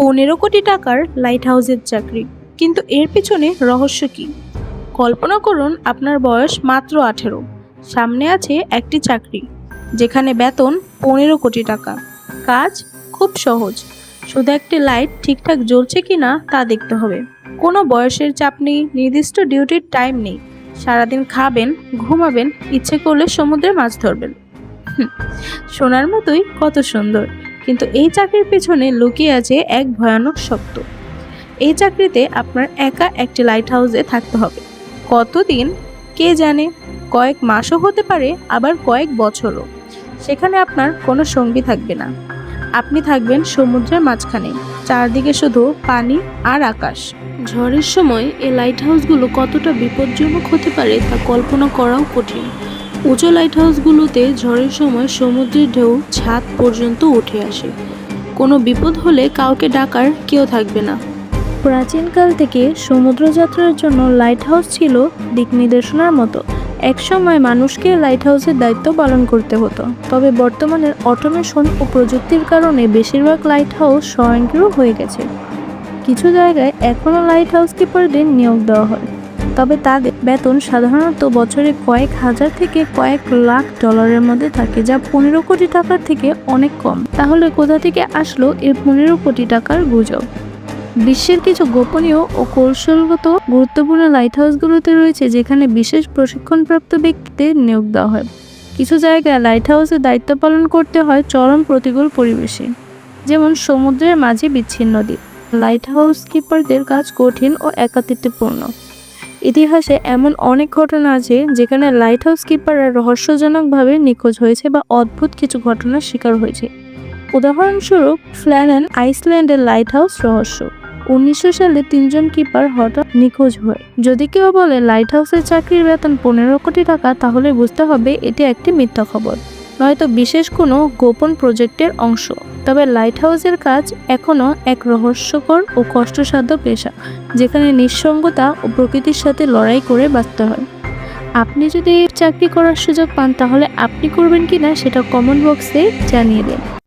পনেরো কোটি টাকার লাইট হাউসের চাকরি। কিন্তু এর পিছনে রহস্য কি? কল্পনা করুন আপনার বয়স মাত্র আঠেরো। সামনে আছে একটি চাকরি, যেখানে বেতন পনেরো কোটি টাকা। কাজ খুব সহজ। শুধু একটি লাইট ঠিকঠাক জ্বলছে কি না তা দেখতে হবে। কোনো বয়সের চাপ নেই, নির্দিষ্ট ডিউটির টাইম নেই। সারাদিন খাবেন, ঘুমাবেন, ইচ্ছে করলে সমুদ্রে মাছ ধরবেন। শোনার মতোই কত সুন্দর। কিন্তু এই চাকরির পেছনে লুকিয়ে আছে এক ভয়ানক সত্য। এই চাকরিতে আপনার একা একটি লাইট হাউসে থাকতে হবে। কতদিন? কে জানে? কয়েক মাসও হতে পারে, আবার কয়েক বছরও। সেখানে আপনার কোনো সঙ্গী থাকবে না। আপনি থাকবেন সমুদ্রের মাঝখানে, চারদিকে শুধু পানি আর আকাশ। ঝড়ের সময় এই লাইট হাউসগুলো কতটা বিপজ্জনক হতে পারে তা কল্পনা করাও কঠিন। উঁচু লাইট হাউসগুলোতে ঝড়ের সময় সমুদ্রের ঢেউ ছাদ পর্যন্ত উঠে আসে। কোনো বিপদ হলে কাউকে ডাকার কেউ থাকবে না। প্রাচীনকাল থেকে সমুদ্রযাত্রার জন্য লাইট হাউস ছিল দিক নির্দেশনার মতো। একসময় মানুষকে লাইট হাউসের দায়িত্ব পালন করতে হতো। তবে বর্তমানে অটোমেশন ও প্রযুক্তির কারণে বেশিরভাগ লাইট হাউস স্বয়ংক্রিয় হয়ে গেছে। কিছু জায়গায় এখনও লাইট হাউস কিপারদের নিয়োগ দেওয়া হয়। তবে তাদের বেতন সাধারণত বছরে কয়েক হাজার থেকে কয়েক লাখ ডলারের মধ্যে থাকে, যা পনেরো কোটি টাকার থেকে অনেক কম। তাহলে কোথা থেকে আসলো এই পনেরো কোটি টাকার গুজব? বিশ্বের কিছু গোপনীয় ও কৌশলগত গুরুত্বপূর্ণ লাইট হাউসগুলোতে রয়েছে, যেখানে বিশেষ প্রশিক্ষণপ্রাপ্ত ব্যক্তিদের নিয়োগ দেওয়া হয়। কিছু জায়গায় লাইট হাউসের দায়িত্ব পালন করতে হয় চরম প্রতিকূল পরিবেশে, যেমন সমুদ্রের মাঝে বিচ্ছিন্ন দ্বীপ। লাইট হাউস কিপারদের কাজ কঠিন ও একাকিত্বপূর্ণ ইতিহাসে এমন অনেক ঘটনা আছে যেখানে লাইট হাউস কিপাররা রহস্যজনকভাবে নিখোঁজ হয়েছে বা অদ্ভুত কিছু ঘটনার শিকার হয়েছে। উদাহরণস্বরূপ, ফ্ল্যানেন আইসল্যান্ডের লাইট হাউস রহস্য। উনিশশো সালে তিনজন কিপার হঠাৎ নিখোঁজ হয়। যদি কেউ বলে লাইট হাউসের চাকরির বেতন পনেরো কোটি টাকা তাহলে বুঝতে হবে এটি একটি মিথ্যা খবর। নয়তো বিশেষ কোনো গোপন প্রজেক্টের অংশ। তবে লাইট হাউসের কাজ এখনও এক রহস্যকর ও কষ্টসাধ্য পেশা, যেখানে নিঃসঙ্গতা ও প্রকৃতির সাথে লড়াই করে বাঁচতে হয়। আপনি যদি চাকরি করার সুযোগ পান, তাহলে আপনি করবেন কি না সেটা কমেন্ট বক্সে জানিয়ে দিন।